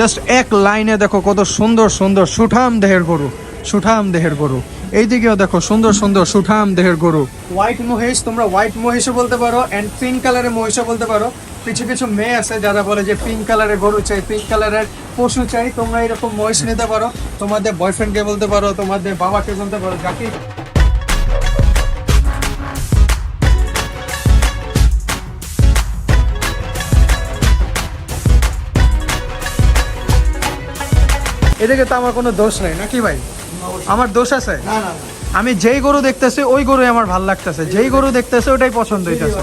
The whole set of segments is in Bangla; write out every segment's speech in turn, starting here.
জাস্ট এক লাইনে দেখো কত সুন্দর সুন্দর সুঠাম দেহের গরু, সুঠাম দেহের গরু। এইদিকেও দেখো সুন্দর সুন্দর সুঠাম দেহের গরু। হোয়াইট মহিষ, তোমরা হোয়াইট মহিষও বলতে পারো অ্যান্ড পিঙ্ক কালারের মহিষও বলতে পারো। কিছু কিছু মেয়ে আছে যারা বলে যে পিঙ্ক কালারের গরু চাই পিঙ্ক কালারের পশু চাই, তোমরা এরকম মহিষ নিতে পারো। তোমাদের বয়ফ্রেন্ডকে বলতে পারো, তোমাদের বাবাকে বলতে পারো, যাকে এদিকে তো আমার কোনো দোষ নেই নাকি ভাই? আমার দোষ আছে? আমি যেই গরু দেখতেছি ওই গরু আমার ভালো লাগতেছে। যেই গরু দেখতেছে ওটাই পছন্দ হইতেছে।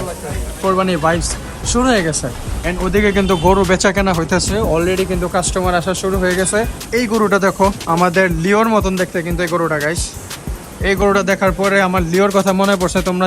কোরবানি ভাইবস শুরু হয়ে গেছে। এন্ড ওদিকে কিন্তু গরু বেচা কেনা হইতেছে। অলরেডি কিন্তু কাস্টমার আসা শুরু হয়ে গেছে। এই গরুটা দেখো আমাদের লিওর মতন দেখতে কিন্তু এই গরুটা গাইস এই গরুটা দেখার পরে আমার লিওর কথা মনে পড়ছে তোমরা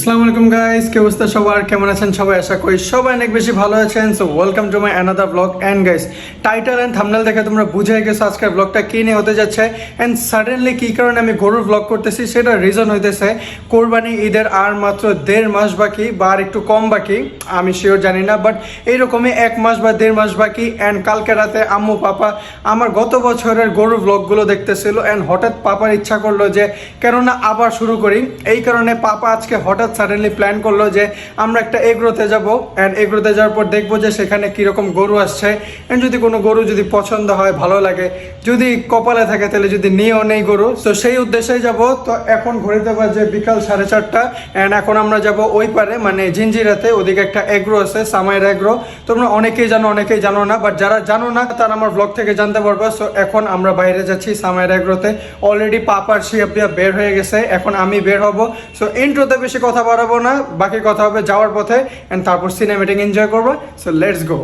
আসসালামু আলাইকুম গাইস কি অবস্থা সবার? কেমন আছেন সবাই? আশা করি সবাই অনেক বেশি ভালো আছেন। So welcome to my another blog and guys title and thumbnail দেখে তোমরা বুঝে গেছো আজকের ব্লগটা কী নিয়ে হতে যাচ্ছে। অ্যান্ড সাডেনলি কী কারণে আমি গরুর ব্লগ করতেছি সেটা রিজন হইতেছে, কোরবানি ঈদের আর মাত্র দেড় মাস বাকি বা আর একটু কম বাকি, আমি শিওর জানি না বাট এইরকমই এক মাস বা দেড় মাস বাকি অ্যান্ড কালকে রাতে আম্মু, পাপা আমার গত বছরের গরুর ব্লগগুলো দেখতেছিল অ্যান্ড হঠাৎ পাপার ইচ্ছা করল যে, কেননা আবার শুরু করি। এই কারণে পাপা আজকে হঠাৎ সাডেনলি প্ল্যান করল যে আমরা একটা এগ্রোতে যাব অ্যান্ড এগ্রোতে যাওয়ার পর দেখব যে সেখানে কীরকম গরু আসছে। অ্যান্ড যদি কোনো গরু যদি পছন্দ হয়, ভালো লাগে। যদি কপালে থাকে, তাহলে যদি নিয়েও নেই গরু। তো সেই উদ্দেশ্যেই যাব। তো এখন ঘড়িতে বাজে বিকাল সাড়ে চারটা। অ্যান্ড এখন আমরা যাব ওই পারে মানে জিঞ্জিরাতে। ওদিকে একটা এগ্রো আছে, সামাইয়ের এগ্রো। তোমরা অনেকেই জানো অনেকেই জানো না বাট যারা জানো না, তারা আমার ব্লগ থেকে জানতে পারব। সো এখন আমরা বাইরে যাচ্ছি সামাইয়ের এগ্রোতে। অলরেডি পাপার শিয়াপিয়া বের হয়ে গেছে। এখন আমি বের হব। সো ইন্ট্রোতে বেশি কথা বাড়াবো না, বাকি কথা হবে যাওয়ার পথে অ্যান্ড তারপর সিনেমেটিক এনজয় করব সো লেটস গো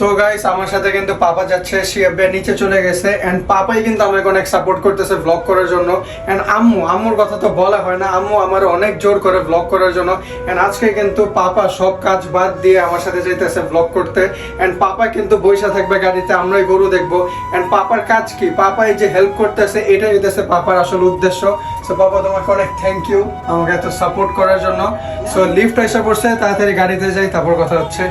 তো গাইস আমার সাথে কিন্তু পাপা যাচ্ছে শিয়াবিয়া নিচে চলে গেছে এন্ড পাপাই কিন্তু আমাকে অনেক সাপোর্ট করতেছে ব্লগ করার জন্য। এন্ড আম্মু, আম্মুর কথা তো বলা হয় না, আম্মু আমার অনেক জোর করে ব্লগ করার জন্য। এন্ড আজকে কিন্তু পাপা সব কাজ বাদ দিয়ে আমার সাথে যেতেছে ব্লগ করতে। এন্ড পাপা কিন্তু বৈশা থাকবে গাড়িতে, আমরাই গরু দেখব। এন্ড পাপার কাজ কি? পাপাই যে হেল্প করতেছে, এটাই হইতেছে পাপার আসল উদ্দেশ্য। সো পাপা, তোমাকে অনেক থ্যাংক ইউ আমাকে এত সাপোর্ট করার জন্য। সো লিফট এসে পড়ছে, তাড়াতাড়ি গাড়িতে যাই, তারপর কথা হচ্ছে।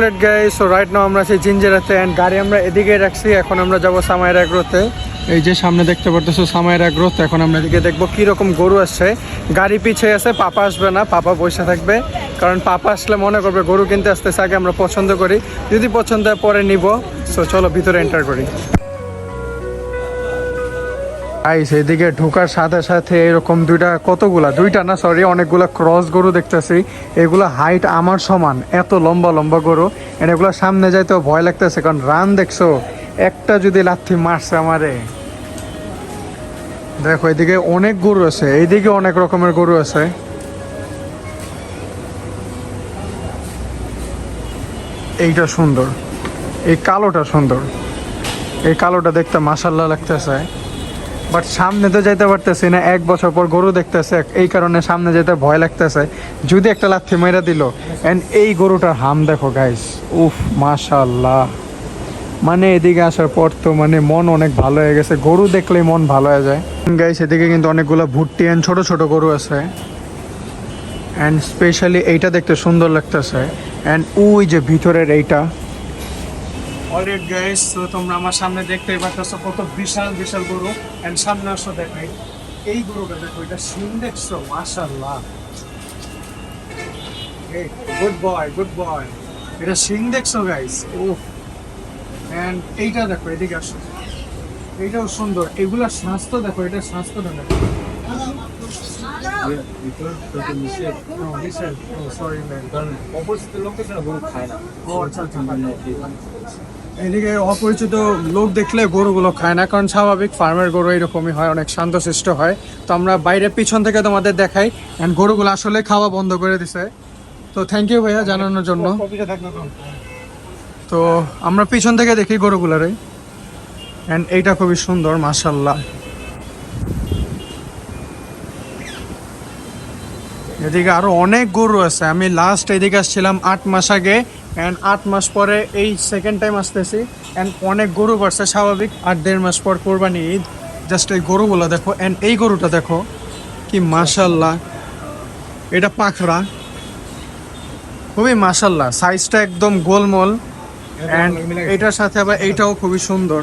অলরেড গাই সো রাইট নাও আমরা সেই জিঞ্জেরাতে অ্যান্ড গাড়ি আমরা এদিকে রাখছি, এখন আমরা যাব সামায়ের আগ্রোতে এই যে সামনে দেখতে পারতেছো সামায়ের আগ্রোত এখন আমরা এদিকে দেখব কীরকম গরু আসছে। গাড়ি পিছিয়ে আছে, পাপা আসবে না, পাপা বসে থাকবে, কারণ পাপা আসলে মনে করবে গরু কিনতে আসতে আগে আমরা পছন্দ করি, যদি পছন্দ হয় পরে নিব। সো চলো ভিতরে এন্টার করি। আইস এদিকে ঢোকার সাথে সাথে এরকম দুইটা কতগুলা? দুইটা না সরি অনেকগুলা ক্রস গরু দেখতেছি। এগুলো হাইট আমার সমান, এত লম্বা লম্বা গরু। এগুলো সামনে যাইতেও ভয় লাগতেছে, কারণ রান দেখছ, একটা যদি লাথি মারছে আমারে। দেখো, এদিকে অনেক গরু আছে, এইদিকে অনেক রকমের গরু আছে। এইটা সুন্দর, এই কালোটা সুন্দর। এই কালোটা দেখতে মাসাল্লাহ লাগতেছে। বাট সামনে তো যাইতে পারতেছি না, এক বছর পর গরু দেখতেছে, এই কারণে সামনে যেতে ভয় লাগতেছে। যদি একটা লাথি মেরা দিল এন্ড এই গরুটার হাম দেখো গাইস উফ মাশাল্লাহ মানে এদিকে আসার পর তো মানে মন অনেক ভালো হয়ে গেছে, গরু দেখলেই মন ভালো হয়ে যায়। গাইস এদিকে কিন্তু অনেকগুলো ভুট্টি অ্যান্ড ছোট ছোট গরু আছে। অ্যান্ড স্পেশালি এইটা দেখতে সুন্দর লাগতেছে। অ্যান্ড ওই যে ভিতরের এইটা অলরেড গাইস তো তোমরা আমার সামনে দেখতেই পাচ্ছ কত বিশাল বিশাল গরু। এন্ড সামনে আসো দেখাই। এই গরুটা দেখো এটা সিং দেখছ মাশাআল্লাহ। গুড বয় গুড বয় এটা সিং দেখছ গাইস ও এন্ড এইটা দেখো এদিকে আসো। এইটাও সুন্দর। এগুলা স্বাস্থ্য দেখো এটা স্বাস্থ্যটা দেখো। সরি ম্যান অপরিচিত লোকের জন্য গরু খায় না। ও আচ্ছা আচ্ছা। এদিকে অপরিচিত লোক দেখলে গরুগুলো খায় না, কারণ স্বাভাবিক ফার্মের গরু এরকমই হয়, অনেক শান্তশিষ্ট হয়। তো আমরা বাইরে পিছন থেকে তোমাদের দেখাই অ্যান্ড গরুগুলো আসলে খাওয়া বন্ধ করে দিছে। তো থ্যাংক ইউ ভাইয়া জানানোর জন্য। তো আমরা পিছন থেকে দেখি গরুগুলারে অ্যান্ড এইটা খুবই সুন্দর মাশাল্লাহ এদিকে আরও অনেক গরু আছে, আমি লাস্ট এদিকে আসছিলাম আট মাস আগে। অ্যান্ড আট মাস পরে এই সেকেন্ড টাইম আসতেছি। অ্যান্ড অনেক গরু বাড়ছে, স্বাভাবিক। আর দেড় মাস পর কোরবানি ঈদ। জাস্ট এই গরুগুলো দেখো অ্যান্ড এই গরুটা দেখো, কি মাশাল্লাহ। এটা পাখরা। খুবই মাশাল্লাহ। সাইজটা একদম গোলমল। অ্যান্ড এটার সাথে আবার এইটাও খুবই সুন্দর।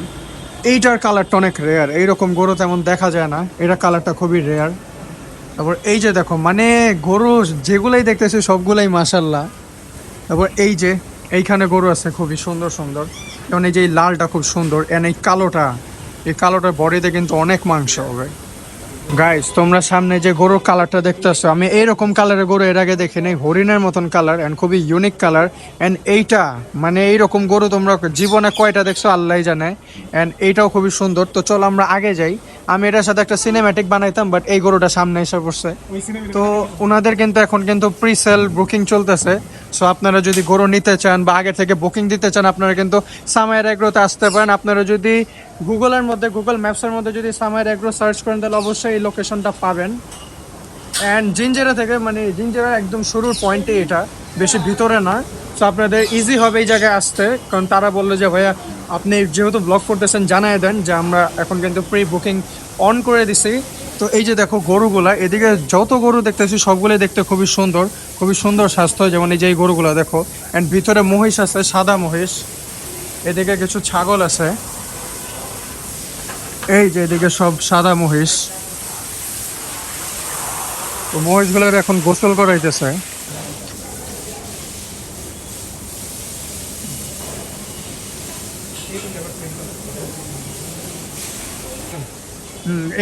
এইটার কালারটা অনেক রেয়ার এইরকম গরু তেমন দেখা যায় না। এটা কালারটা খুবই রেয়ার তারপর এই যে দেখো মানে গরু যেগুলাই দেখতেছি, সবগুলাই মাসাল্লাহ তারপর এই যে, এইখানে গরু আছে খুবই সুন্দর সুন্দর। যেমন এই যে এই লালটা খুব সুন্দর এন এই কালোটা, এই কালোটার বডিতে কিন্তু অনেক মাংস হবে। গাইস তোমরা সামনে যে গরুর কালারটা দেখতেছো, আমি এইরকম কালারের গরু এর আগে দেখি নাই হরিণের মতন কালার অ্যান্ড খুবই ইউনিক কালার অ্যান্ড এইটা মানে এইরকম গরু তোমরা জীবনে কয়টা দেখছ আল্লাহ জানে। অ্যান্ড এইটাও খুবই সুন্দর। তো চলো আমরা আগে যাই। আমি এটার সাথে একটা সিনেম্যাটিক বানাইতাম বাট এই গরুটা সামনে এসে পড়ছে। তো ওনাদের কিন্তু এখন কিন্তু প্রি সেল বুকিং চলতেছে। সো আপনারা যদি গরু নিতে চান বা আগে থেকে বুকিং দিতে চান, আপনারা কিন্তু সামায়ের এগ্রোতে আসতে পারেন। আপনারা যদি গুগলের মধ্যে গুগল ম্যাপসের মধ্যে যদি সামায়ের এগ্রো সার্চ করেন, তাহলে অবশ্যই এই লোকেশনটা পাবেন। অ্যান্ড জিঞ্জেরা থেকে মানে জিঞ্জেরা একদম শুরুর পয়েন্টে এটা। বেশি ভিতরে না। সো আপনাদের ইজি হবে এই জায়গায় আসতে। কারণ তারা বলল যে, ভাইয়া, আপনি যেহেতু ব্লগ করতেছেন জানাই দেন যে, আমরা এখন কিন্তু প্রি বুকিং অন করে দিছি। তো এই যে দেখো গরুগুলা, এদিকে যত গরু দেখতেছি, সবগুলোই দেখতে খুবই সুন্দর খুবই সুন্দর স্বাস্থ্য, যেমন এই যে এই গরুগুলো দেখো। অ্যান্ড ভিতরে মহিষ আছে, সাদা মহিষ। এদিকে কিছু ছাগল আছে। এই যে এদিকে সব সাদা মহিষ। তো মহিষগুলোর এখন গোসল করাইতেছে।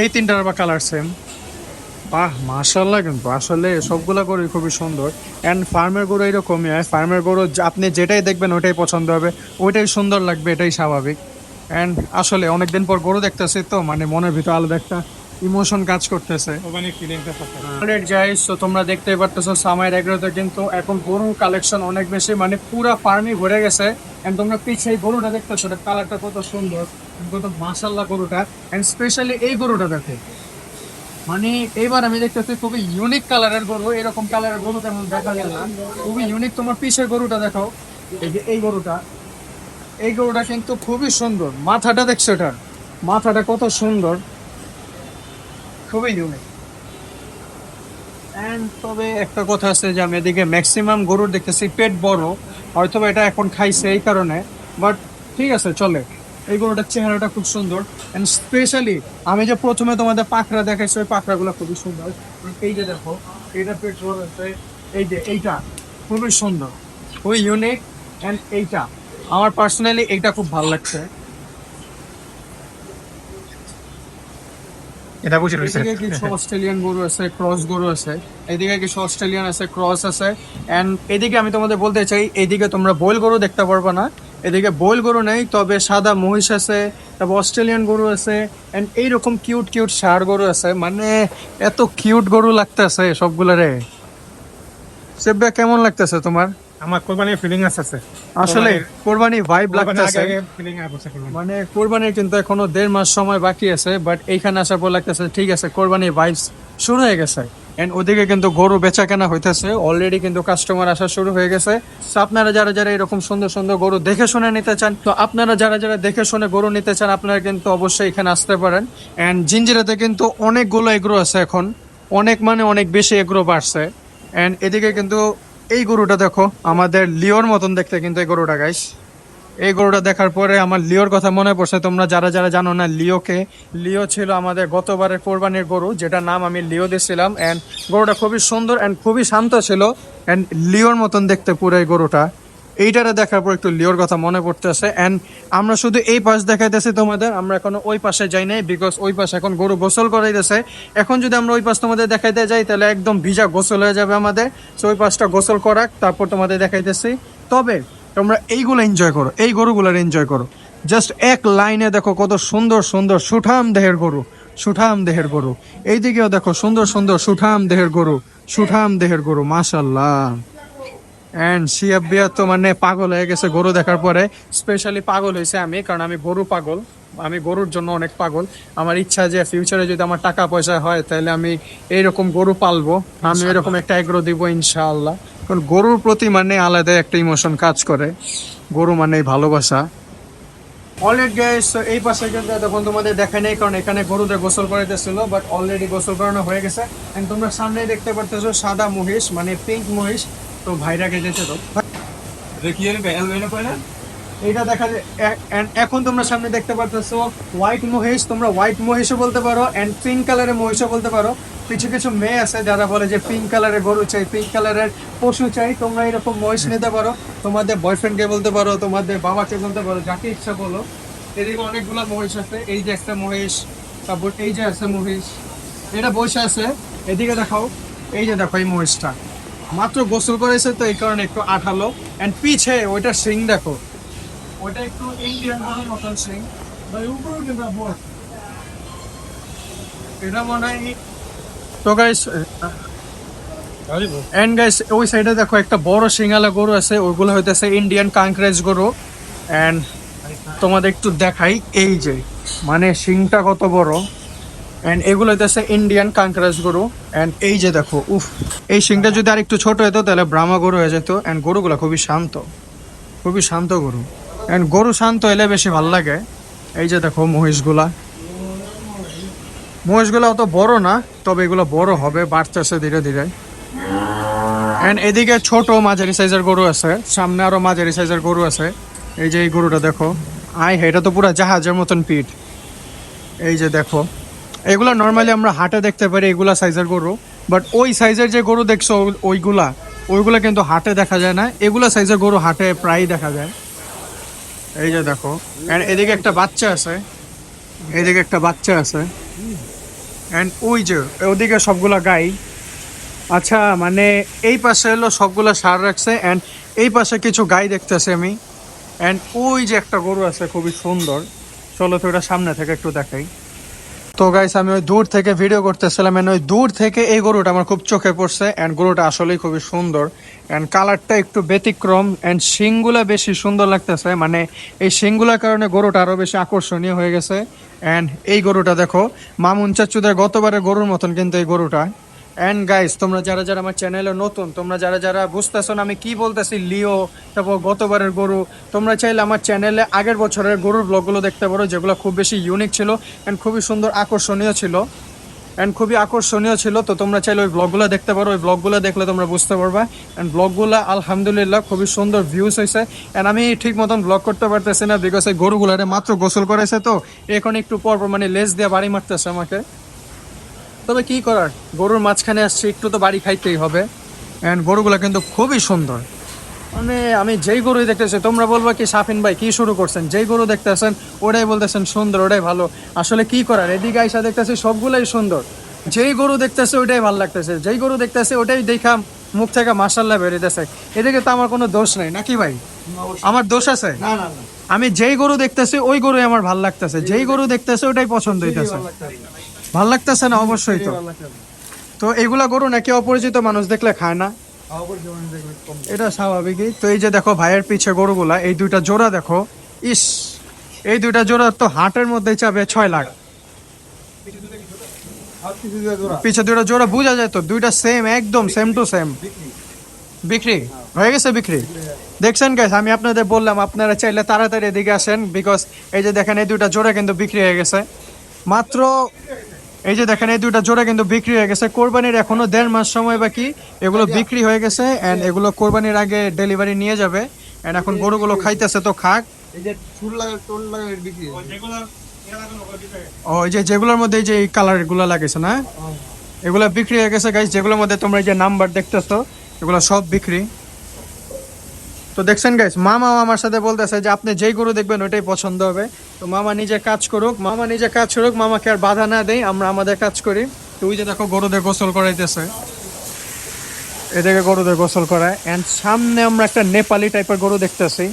এই তিনটার বা কালার সেম বাহ মাশাল্লাহ কিন্তু। আসলে সবগুলা গরুই খুবই সুন্দর। অ্যান্ড ফার্মের গরু এরকমই হয় ফার্মের গরু আপনি যেটাই দেখবেন ওইটাই পছন্দ হবে। ওইটাই সুন্দর লাগবে এটাই স্বাভাবিক। অ্যান্ড আসলে অনেকদিন পর গরু দেখতেছি তো মানে মনের ভিতর আলাদা একটা ইমোশন কাজ করতেছে। গাইস তো তোমরা দেখতেই পারতেছো সামাইয়ের এগ্রোতে কিন্তু এখন গরুর কালেকশন অনেক বেশি মানে পুরা ফার্মই ভরে গেছে। এন্ড তোমরা পিছিয়ে গরুটা দেখতেছো কালারটা কত সুন্দর। মাসাল্লাহ গরুটা এন্ড স্পেশালি এই গরুটা দেখো। মানে এইবার আমি দেখতেছি খুবই ইউনিক কালারের গরু, এরকম কালারের গরু তেমন দেখা যায় না। খুবই ইউনিক তোমার পিছের গরুটা দেখো, এই যে এই গরুটা। এই গরুটা কিন্তু খুবই সুন্দর, মাথাটা দেখছ এটা? মাথাটা কত সুন্দর। খুবই ইউনিক অ্যান্ড তবে একটা কথা আছে যে আমি এদিকে ম্যাক্সিমাম গরুর দেখতেছি পেট বড় হয়তো এটা এখন খাইছে এই কারণে বাট ঠিক আছে, চলে। এই গরুটার চেহারাটা খুব সুন্দর। অ্যান্ড স্পেশালি আমি যে প্রথমে তোমাদের পাখরা দেখাইছি ওই পাখরাগুলো খুবই সুন্দর। এই যে দেখো এইটা পেট বড় আছে। এই যে এইটা খুবই সুন্দর। খুবই ইউনিক অ্যান্ড এইটা। আমার পার্সোনালি এইটা খুব ভালো লাগছে। এটা বুঝে রয়েছে। এদিকে কিছু অস্ট্রেলিয়ান গরু আছে ক্রস গরু আছে। এদিকে কিছু অস্ট্রেলিয়ান আছে ক্রস আছে। এন্ড এদিকে আমি তোমাদের বলতে চাই এদিকে তোমরা বইল গরু দেখতে পারবে না। এদিকে বইল গরু নেই তবে সাদা মহিষ আছে তারপর অস্ট্রেলিয়ান গরু আছে এন্ড এইরকম কিউট কিউট ষাড় গরু আছে। মানে এত কিউট গরু লাগতেছে সবগুলারে। সেব্বা কেমন লাগতেছে তোমার? আমার কোরবানির ফিলিং আছে আসলে কোরবানি ভাইব লাগতেছে। কোরবানি মানে কোরবানির কিন্তু এখনও দেড় মাস সময় বাকি আছে বাট এইখানে আসার পর লাগতেছে ঠিক আছে কোরবানির ভাইবস শুরু হয়ে গেছে। এন্ড ওদিকে কিন্তু গরু বেচা কেনা হইতেছে। অলরেডি কিন্তু কাস্টমার আসা শুরু হয়ে গেছে। আপনারা যারা যারা এরকম সুন্দর সুন্দর গরু দেখে শুনে নিতে চান, তো আপনারা যারা যারা দেখে শুনে গরু নিতে চান, আপনারা কিন্তু অবশ্যই এখানে আসতে পারেন। এন্ড জিঞ্জিরাতে কিন্তু অনেকগুলো এগ্রো আছে এখন। অনেক মানে অনেক বেশি এগ্রো বাড়ছে। এন্ড এদিকে কিন্তু এই গরুটা দেখো, আমাদের লিওর মতন দেখতে কিন্তু এই গরুটা গাইস এই গরুটা দেখার পরে আমার লিওর কথা মনে পড়ছে। তোমরা যারা যারা জানো না লিওকে, লিও ছিল আমাদের গতবারের কোরবানির গরু যেটা নাম আমি লিও দিয়েছিলাম। অ্যান্ড গরুটা খুবই সুন্দর অ্যান্ড খুবই শান্ত ছিল। অ্যান্ড লিওর মতন দেখতে পুরো এই গরুটা। এইটারে দেখার পর একটু লিওর কথা মনে পড়তেছে। অ্যান্ড আমরা শুধু এই পাশ দেখাইতেছি তোমাদের, আমরা এখনও ওই পাশে যাই নাই বিকজ ওই পাশে এখন গরু গোসল করাইতেছে। এখন যদি আমরা ওই পাশ তোমাদের দেখাইতে যাই, তাহলে একদম ভিজা গোসল হয়ে যাবে আমাদের। সো ওই পাশটা গোসল করাক, তারপর তোমাদের দেখাইতেছি। তবে তোমরা এইগুলো এনজয় করো, এই গরুগুলোর এনজয় করো। জাস্ট এক লাইনে দেখো কত সুন্দর সুন্দর, সুঠাম দেহের গরু, সুঠাম দেহের গরু। এইদিকেও দেখো সুন্দর সুন্দর, সুঠাম দেহের গরু, সুঠাম দেহের গরু মাশাল্লাহ অ্যান্ড সিয়াবিয়া তো মানে পাগল হয়ে গেছে গরু দেখার পরে স্পেশালি পাগল হয়েছে আমি, কারণ আমি গরু পাগল। আমি গরুর জন্য অনেক পাগল। আমার ইচ্ছা যে ফিউচারে যদি আমার টাকা পয়সা হয় তাহলে আমি এইরকম গরু পালবো। আমি এরকম একটা এগ্রো দিব ইনশাআল্লাহ। কারণ গরুর প্রতি মানে আলাদা একটা ইমোশন কাজ করে। গরু মানে ভালোবাসা। অলরেডি গাইস এই পাশে কিন্তু তখন তোমাদের দেখা নেই কারণ এখানে গরুদের গোসল করাইতেছিল বাট অলরেডি গোসল করানো হয়ে গেছে। এন্ড তোমরা সামনে দেখতে পারতেছো সাদা মহিষ মানে পিঙ্ক মহিষ। তো ভাইরা গেছে তো। এটা দেখা যায় এখন তোমরা সামনে দেখতে পারতেছো হোয়াইট মহিষ, তোমরা হোয়াইট মহিষও বলতে পারো এন্ড পিঙ্ক কালারের মহিষও বলতে পারো। কিছু কিছু মেয়ে আছে যারা বলে যে পিঙ্ক কালারের গরু চাই পিঙ্ক কালারের পশু চাই, তোমরা এরকম মহিষ নিতে পারো, তোমাদের বয়ফ্রেন্ডকে বলতে পারো, তোমাদের বাবাকে বলতে পারো, যাকে ইচ্ছা বলো। এদিকে অনেকগুলো মহিষ আছে, এই যে একটা মহিষ, তারপর এই যে আছে মহিষ, এটা বসে আছে, এদিকে দেখাও, এই যে দেখো এই মহিষটা। মাত্র গোসল করেছে তো এই কারণে একটু আঠালো এন্ড পিছে ওইটা সিং দেখো। ওটা একটু ইন্ডিয়ান গরুর মতন সিং এটা মনে হয় তো গাইস এন্ড গাইস ওই সাইডে দেখো একটা বড় সিঙ্গালা গরু আছে, ওইগুলো হইতেছে ইন্ডিয়ান কাঙ্করেজ গরু। এন্ড তোমাদের একটু দেখাই, এই যে মানে শিংটা কত বড়। এন্ড এগুলো হইতেছে ইন্ডিয়ান কাঙ্করাজ গরু। এন্ড এই যে দেখো, উফ, এই শিংটা যদি আর একটু ছোট হতো তাহলে ব্রাহ্মা গরু হয়ে যেত। এন্ড গরুগুলো খুবই শান্ত খুবই শান্ত গরু। গরু শান্ত এলে বেশি ভালো লাগে। এই যে দেখো মহিষগুলা। মহিষগুলো অত বড় না, তবে এগুলো বড় হবে, বাড়তেছে ধীরে ধীরে। এন্ড এদিকে ছোট মাঝারি সাইজের গরু আছে, সামনে আরও মাঝারি সাইজের গরু আছে। এই যে এই গরুটা দেখো। আয় এটা তো পুরো জাহাজের মতন পিঠ। এই যে দেখো। এগুলো নর্মালি আমরা হাটে দেখতে পারি এগুলা সাইজের গরু। বাট ওই সাইজের যে গরু দেখছ, ওইগুলা ওইগুলা কিন্তু হাটে দেখা যায় না। এগুলা সাইজের গরু হাটে প্রায়ই দেখা যায়। এই যে দেখো এদিকে একটা বাচ্চা আছে, এদিকে একটা বাচ্চা আছে ওই যে, ওদিকে সবগুলা গাই। আচ্ছা মানে এই পাশে হলো সবগুলা সার রাখছে অ্যান্ড এই পাশে কিছু গাই দেখতেছি আমি অ্যান্ড ওই যে একটা গরু আছে, খুবই সুন্দর। চলো তো ওটা সামনে থেকে একটু দেখাই। তো গাইস আমি ওই দূর থেকে ভিডিও করতেছিলাম এন্ড ওই দূর থেকে এই গরুটা আমার খুব চোখে পড়ছে অ্যান্ড গরুটা আসলেই খুবই সুন্দর অ্যান্ড কালারটা একটু ব্যতিক্রম এন্ড শিংগুলা বেশি সুন্দর লাগতেছে মানে এই শিংগুলার কারণে গরুটা আরও বেশি আকর্ষণীয় হয়ে গেছে এন্ড এই গরুটা দেখো, মামুন চাচুদের গতবারের গরুর মতন কিন্তু এই গরুটা। এন্ড গাইস তোমরা যারা যারা আমার চ্যানেলে নতুন, তোমরা যারা যারা বুঝতেছো না আমি কি বলতেছি, লিও, তারপর গতবারের গরু, তোমরা চাইলে আমার চ্যানেলে আগের বছরের গরুর ব্লগগুলো দেখতে পারো, যেগুলো খুব বেশি ইউনিক ছিল অ্যান্ড খুবই সুন্দর আকর্ষণীয় ছিল। অ্যান্ড খুবই আকর্ষণীয় ছিল, তো তোমরা চাইলে ওই ব্লগগুলো দেখতে পারো, ওই ব্লগগুলো দেখলে তোমরা বুঝতে পারবে। অ্যান্ড ব্লগগুলো আলহামদুলিল্লাহ খুবই সুন্দর ভিউজ হয়েছে অ্যান্ড আমি ঠিক মতন ব্লগ করতে পারতেছি না বিকজ এই গরুগুলারে মাত্র গোসল করেছে তো, এখন একটু পর মানে লেজ দিয়ে বাড়ি মারতেছে আমাকে। তবে কি করার? গরুর মাঝখানে আসছে একটু তো বাড়ি খাইতেই হবে। অ্যান্ড গরুগুলো কিন্তু খুবই সুন্দর। মানে আমি যেই গরুই দেখতেছি তোমরা বলব কি সাফিন ভাই কি শুরু করছেন? যেই গরু দেখতেছেন ওটাই বলতেছেন সুন্দর ওটাই ভালো। আসলে কি করার? এদিকে আইসা দেখতেছি সবগুলাই সুন্দর। যেই গরু দেখতেছে ওটাই ভালো লাগতেছে। যেই গরু দেখতেছে ওটাই দেখাম মুখ থেকে মাসাল্লাহ বেরিয়েছে এদিকে তো আমার কোনো দোষ নাই নাকি ভাই? আমার দোষ আছে? না না আমি যেই গরু দেখতেছি ওই গরুই আমার ভালো লাগতেছে। যেই গরু দেখতেছে ওটাই পছন্দ হইতেছে। ভালো লাগতেছে না? অবশ্যই তো। তো এইগুলা গরু নাকি অপরিচিত মানুষ দেখলে খায় না? এটা স্বাভাবিকই। তো এই যে দেখো ভাইয়ের পিছে গরুগুলা এই দুইটা জোড়া দেখো। ইস এই দুইটা জোড়া তো হাটের মধ্যে চাবে ছয় লাখ। পিছে দুইটা জোড়া? বোঝা যায় তো দুইটা সেম একদম সেম টু সেম বিক্রি। হয়ে। গেছে বিক্রি? দেখছেন গাইস আমি আপনাদের বললাম আপনারা চাইলে তাড়াতাড়ি এদিকে আসেন বিকজ এই যে দেখেন এই দুইটা জোড়া কিন্তু বিক্রি হয়ে গেছে। মাত্র এই যে দেখেন এই দুইটা জোড়া কিন্তু বিক্রি হয়ে গেছে। কোরবানির এখনও দেড় মাস সময় বাকি। এগুলো বিক্রি হয়ে গেছে এন্ড এগুলো কোরবানির আগে ডেলিভারি নিয়ে যাবে। এন্ড এখন গরুগুলো খাইতেছে তো খাক। ও এই যে যেগুলোর মধ্যে এই যে এই কালারগুলো লাগেছে না? এগুলো বিক্রি হয়ে গেছে গাইস যেগুলোর মধ্যে তোমরা যে নাম্বার দেখতেছো এগুলো সব বিক্রি। তো দেখছেন গাইস মামা আমার সাথে বলতেছে যে আপনি যেই গরু দেখবেন ওইটাই পছন্দ হবে। তো মামা নিজে কাজ করুক, মামা নিজে কাজ করুক, মামাকে আর বাধা না দেয় আমরা আমাদের কাজ করি। তো ওই যে দেখো গরুদের গোসল করাইতেছে। এদিকে গরুদের গোসল করায়। অ্যান্ড সামনে আমরা একটা নেপালি টাইপের গরু দেখতেছি।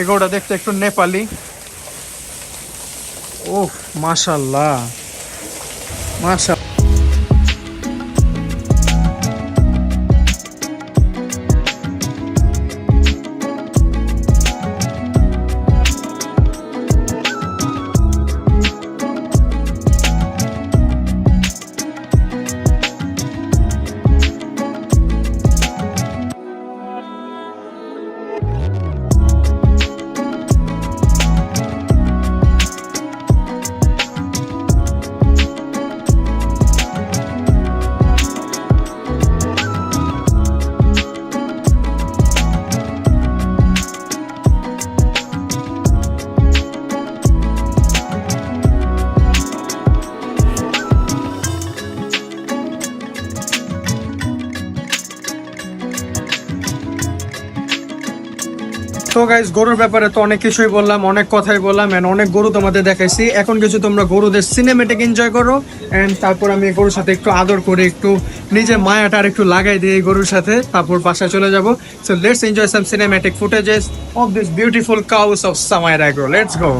এই গরুটা দেখতে একটু নেপালি। ও মাশাল্লাহ। মাশা গাইজ গরুর ব্যাপারে তো অনেক কিছুই বললাম, অনেক কথাই বললাম এন্ড অনেক গরু তোমাদের দেখাইছি। এখন কিছু তোমরা গরুদের সিনেমেটিক এনজয় করো এন্ড তারপর আমি গরুর সাথে একটু আদর করে একটু নিজের মায়াটা আর একটু লাগাই দিই গরুর সাথে, তারপর বাসায় চলে যাব। So let's enjoy some cinematic footages of this beautiful cows of সামাই রাইগ্রো লেটস গো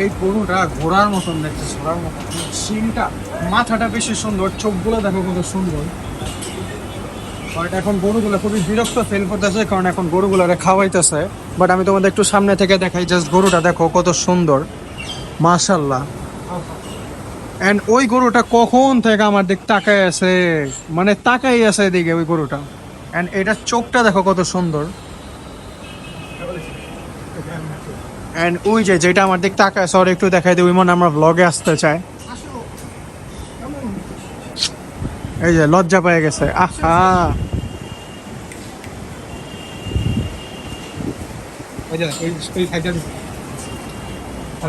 এই গরুটা ঘোড়ার মতন দেখতে, ঘোড়ার মতন। সিনটা মাথাটা বেশি সুন্দর, চোখগুলো দেখো কত সুন্দর। বাট এখন গরুগুলো খুবই বিরক্ত ফিল করতেছে, কারণ এখন গরুগুলো খাওয়াইতেছে। বাট আমি তোমাদের একটু সামনে থেকে দেখাই জাস্ট গরুটা দেখো কত সুন্দর। মাশাল্লাহ এন্ড ওই গরুটা কখন থেকে আমার দিক তাকায় আছে মানে তাকাই আছে এদিকে ওই গরুটা। এন্ড এটার চোখটা দেখো কত সুন্দর। এন্ড ওই যে যেটা আমার দিক তাকায় সর একটু দেখাই দিই ওই মনে হয় আমরা ব্লগে আসতে চাই। এই যে লজ্জা পেয়ে গেছে। আহা!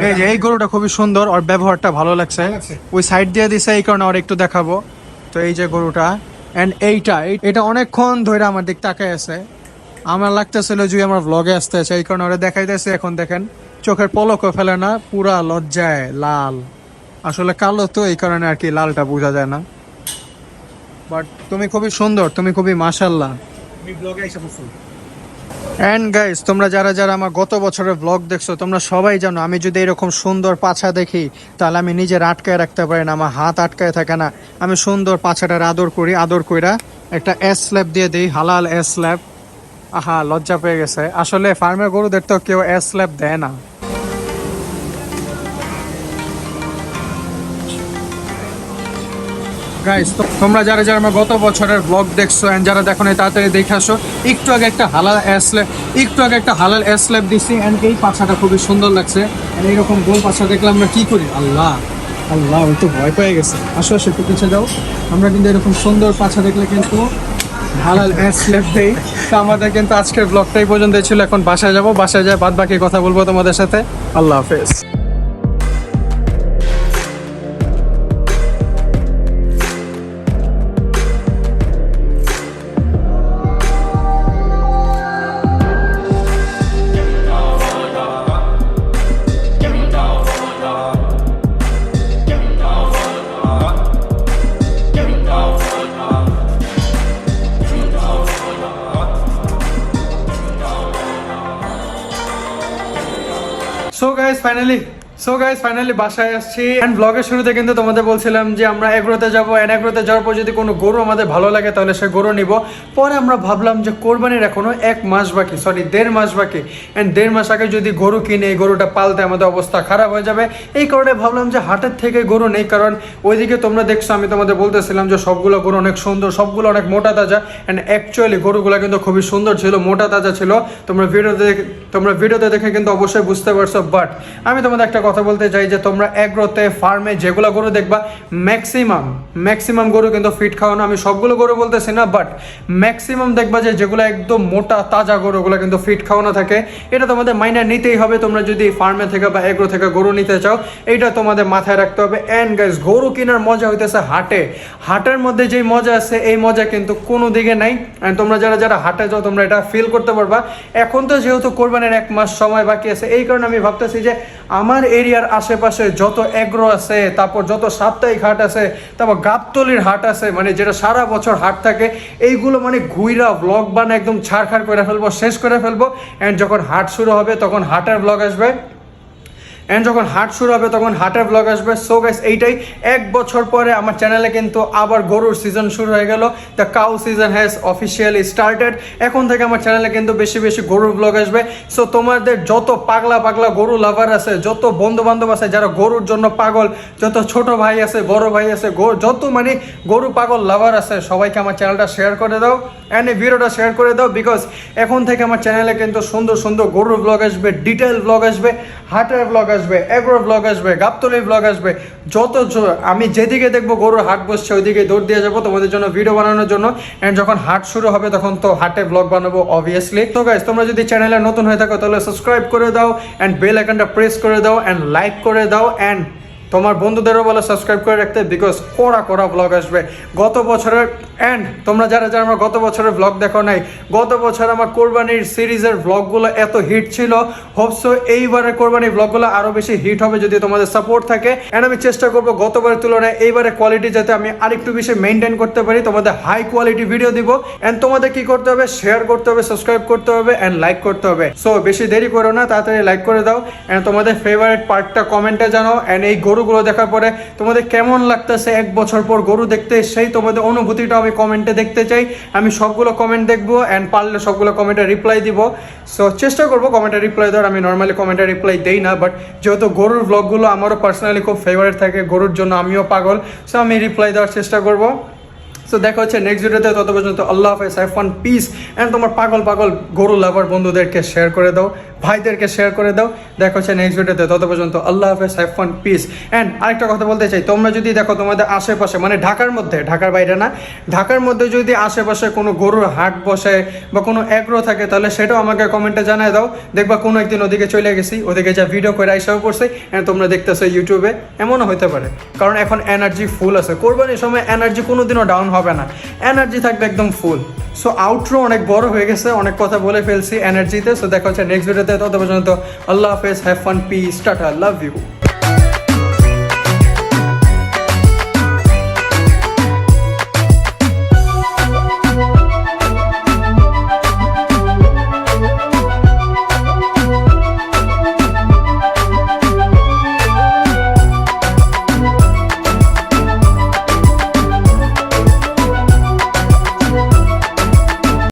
এই যে গরুটা খুবই সুন্দর ওর ব্যবহারটা ভালো লাগছে। ওই সাইড দিয়ে দিছে এই কারণে ওর একটু দেখাবো। তো এই যে গরুটা। এন্ড এইটা এটা অনেকক্ষণ ধরে আমার দিক তাকায় আছে। আমার লাগতেছিল যে আমার ব্লগে আসতে আছে এই কারণে ওরা দেখাইতেছে। এখন দেখেন চোখের পলকও ফেলে না পুরা লজ্জায় লাল। আসলে কালো তো এই কারণে আর কি লালটা বোঝা যায় না। বাট তুমি খুবই সুন্দর তুমি খুবই মাশাল্লাহ আমি ব্লগে অ্যান্ড গাইস তোমরা যারা যারা আমার গত বছরের ব্লগ দেখছ তোমরা সবাই জানো আমি যদি এরকম সুন্দর পাছা দেখি তাহলে আমি নিজের আটকায় রাখতে পারি না আমার হাত আটকায় থাকে না। আমি সুন্দর পাছাটার আদর করি আদর কইরা একটা এস স্ল্যাব দিয়ে দিই হালাল এস স্ল্যাব আহা, লজ্জা পেয়ে গেছে। আসলে ফার্মের গরুদের তো কেউ এস স্ল্যাব দেয় না। গাইস তোমরা যারা যারা আমার গত বছরের ব্লগ দেখছ এন্ড যারা দেখো নাই, তাড়াতাড়ি দেখে আসো। একটু আগে একটা হালাল অ্যাসল্যাব একটু আগে একটা হালাল অ্যাসল্যাব দিছি এন্ড এই পাছাটা খুবই সুন্দর লাগছে। এইরকম গোল পাছা দেখলে আমরা কি করি? আল্লাহ আল্লাহ ওই তো ভয় পেয়ে গেছে। আসো আসো, একটু পিছিয়ে যাও। আমরা কিন্তু এরকম সুন্দর পাছা দেখলে কিন্তু হালাল অ্যাসল্যাব দেই তো আমাদের কিন্তু আজকের ব্লগটাই পর্যন্ত ছিল। এখন বাসায় যাব। বাসায় যায় বাদ বাকি কথা বলব তোমাদের সাথে। আল্লাহ হাফেজ। Guys finally so guys finally বাসায় আসছি। এন্ড ব্লগের শুরুতে কিন্তু তোমাদের বলছিলাম যে আমরা এগ্রোতে যাব এন্ড এগ্রোতে যাওয়ার পর যদি কোনো গরু আমাদের ভালো লাগে, তাহলে সে গরু নিব। পরে আমরা ভাবলাম যে কোরবানির এখনও এক মাস বাকি সরি দেড় মাস বাকি। এন্ড দেড় মাস আগে যদি গরু কিনে, এই গরুটা পালতে আমাদের অবস্থা খারাপ হয়ে যাবে। এই কারণে ভাবলাম যে হাটের থেকে গরু নেই, কারণ ওইদিকে তোমরা দেখছ, আমি তোমাদের বলতেছিলাম যে সবগুলো গরু অনেক সুন্দর, সবগুলো অনেক মোটা তাজা। অ্যান্ড অ্যাকচুয়ালি গরুগুলো কিন্তু খুবই সুন্দর ছিল, মোটা তাজা ছিল। তোমরা ভিডিওতে তোমরা ভিডিওতে দেখে কিন্তু অবশ্যই বুঝতে পারছ বাট আমি তোমাদের একটা কথা বলতে চাই যে তোমরা এগ্রোতে ফার্মে যেগুলো গরু দেখবা ম্যাক্সিমাম ম্যাক্সিমাম গরু কিন্তু ফিট খাওয়ানো, আমি সবগুলো গরু বলতেছি না বাট ম্যাক্সিমাম দেখবা যে যেগুলো একদম মোটা, তাজা গরু ওগুলো কিন্তু ফিট খাওয়ানো থাকে। এটা তোমাদের মাইনা নিতেই হবে, তোমরা যদি ফার্মে থেকে বা এগ্রো থেকে গরু নিতে চাও, এইটা তোমাদের মাথায় রাখতে হবে। অ্যান্ড গাইস গরু কেনার মজা হইতেছে হাটে। হাটের মধ্যে যেই মজা আছে, এই মজা কিন্তু কোনো দিকে নাই। And তোমরা যারা যারা হাটে যাও, তোমরা এটা ফিল করতে পারবা। এখন তো যেহেতু কোরবানের এক মাস সময় বাকি আছে, এই কারণে আমি ভাবতেছি যে আমার এরিয়ার আশেপাশে যত এগ্রো আছে, তারপর যত সাপ্তাহিক হাট আছে, তারপর গাবতলির হাট আছে মানে যেটা সারা বছর হাট থাকে, এইগুলো মানে ঘুইরা ব্লগ বানা একদম ছাড়খাড় করে ফেলব, শেষ করে ফেলব। অ্যান্ড যখন হাট শুরু হবে, তখন হাটের ব্লগ আসবে। অ্যান্ড যখন হাট শুরু হবে, তখন হাটের ব্লগ আসবে। সো গাইস এইটাই। এক বছর পরে আমার চ্যানেলে কিন্তু আবার গরুর সিজন শুরু হয়ে গেল। The cow season has officially started এখন থেকে আমার চ্যানেলে কিন্তু বেশি বেশি গরুর ব্লগ আসবে। সো তোমাদের যত পাগলা পাগলা গরু লাভার আছে, যত বন্ধু বান্ধব আছে, যারা গরুর জন্য পাগল, যত ছোট ভাই আছে, বড় ভাই আছে যত মানে গরু পাগল লাভার আছে, সবাইকে আমার চ্যানেলটা শেয়ার করে দাও। অ্যান্ড এই ভিডিওটা শেয়ার করে দাও বিকজ এখন থেকে আমার চ্যানেলে কিন্তু সুন্দর সুন্দর গরুর ব্লগ আসবে ডিটেল ব্লগ আসবে, হাটের ব্লগ আসবে, এগ্রো ব্লগ আসবে, গাবতলি ব্লগ আসবে, যত আমি যেদিকে দেখব গরুর হাট বসছে ওইদিকে দৌড় দিয়ে যাব তোমাদের জন্য ভিডিও বানানোর জন্য। অ্যান্ড যখন হাট শুরু হবে, তখন তো হাটে ব্লগ বানাবো অবভিয়াসলি তো গাইজ তোমরা যদি চ্যানেলে নতুন হয়ে থাকো, তাহলে সাবস্ক্রাইব করে দাও অ্যান্ড বেল আইকনটা প্রেস করে দাও অ্যান্ড লাইক করে দাও অ্যান্ড তোমার বন্ধুদেরও বলো সাবস্ক্রাইব করে রাখতে বিকজ কড়া কড়া ব্লগ আসবে। গত বছরের অ্যান্ড তোমরা যারা যারা আমার গত বছরের ব্লগ দেখো নাই, গত বছর আমার কোরবানির সিরিজের ব্লগগুলো এত হিট ছিল। হোপসো এইবারের কোরবানির ব্লগগুলো আরও বেশি হিট হবে যদি তোমাদের সাপোর্ট থাকে। অ্যান্ড আমি চেষ্টা করব গতবারের তুলনায় এইবারে কোয়ালিটি যাতে আমি আরেকটু বেশি মেনটেন করতে পারি, তোমাদের হাই কোয়ালিটি ভিডিও দিব। অ্যান্ড তোমাদের কি করতে হবে? শেয়ার করতে হবে সাবস্ক্রাইব করতে হবে অ্যান্ড লাইক করতে হবে। সো বেশি দেরি করো না, তাড়াতাড়ি লাইক করে দাও। অ্যান্ড তোমাদের ফেভারিট পার্টটা কমেন্টে জানাও। অ্যান্ড এই গরুগুলো দেখার পরে তোমাদের কেমন লাগতেছে এক বছর পর গরু দেখতে সেই তোমাদের অনুভূতিটা আমি কমেন্টে দেখতে চাই। আমি সবগুলো কমেন্ট দেখব অ্যান্ড পারলে সবগুলো কমেন্টে রিপ্লাই দিব। সো চেষ্টা করব কমেন্টে রিপ্লাই দেওয়ার। আমি নর্মালি কমেন্টে রিপ্লাই দেই না বাট যেহেতু গরুর ব্লগগুলো আমারও পার্সোনালি খুব ফেভারিট থাকে, গরুর জন্য আমিও পাগল সো আমি রিপ্লাই দেওয়ার চেষ্টা করব। সো দেখা হচ্ছে নেক্সট ভিডিওতে তত পর্যন্ত আল্লাহ হাফেজ হ্যাভ ফান পিস অ্যান্ড তোমার পাগল পাগল গরু লাভার বন্ধুদেরকে শেয়ার করে দাও। ভাইদেরকে শেয়ার করে দাও। দেখা হচ্ছে নেক্সট ভিডিওতে তত পর্যন্ত আল্লাহ হাফেজ হ্যাভ ফান পিস অ্যান্ড আরেকটা কথা বলতে চাই, তোমরা যদি দেখো তোমাদের আশেপাশে মানে ঢাকার মধ্যে, ঢাকার বাইরে না, ঢাকার মধ্যে যদি আশেপাশে কোনো গরুর হাট বসে বা কোনো অ্যাগ্রো থাকে, তাহলে সেটাও আমাকে কমেন্টে জানায় দাও। দেখবা কোনো একদিন ওদিকে চলে গেছি, ওদিকে যা ভিডিও করে আইসাও করছে অ্যান্ড তোমরা দেখতেছো ইউটিউবে এমনও হতে পারে, কারণ এখন এনার্জি ফুল আছে। কোরবানির সময় এনার্জি কোনোদিনও ডাউন হবে না। এনার্জি থাকবে একদম ফুল সো আউটরো অনেক বড় হয়ে গেছে, অনেক কথা বলে ফেলছি এনার্জিতে সো দেখা হচ্ছে নেক্সট ভিডিওতে তত পর্যন্ত আল্লাহ হাফেজ have fun peace tata love you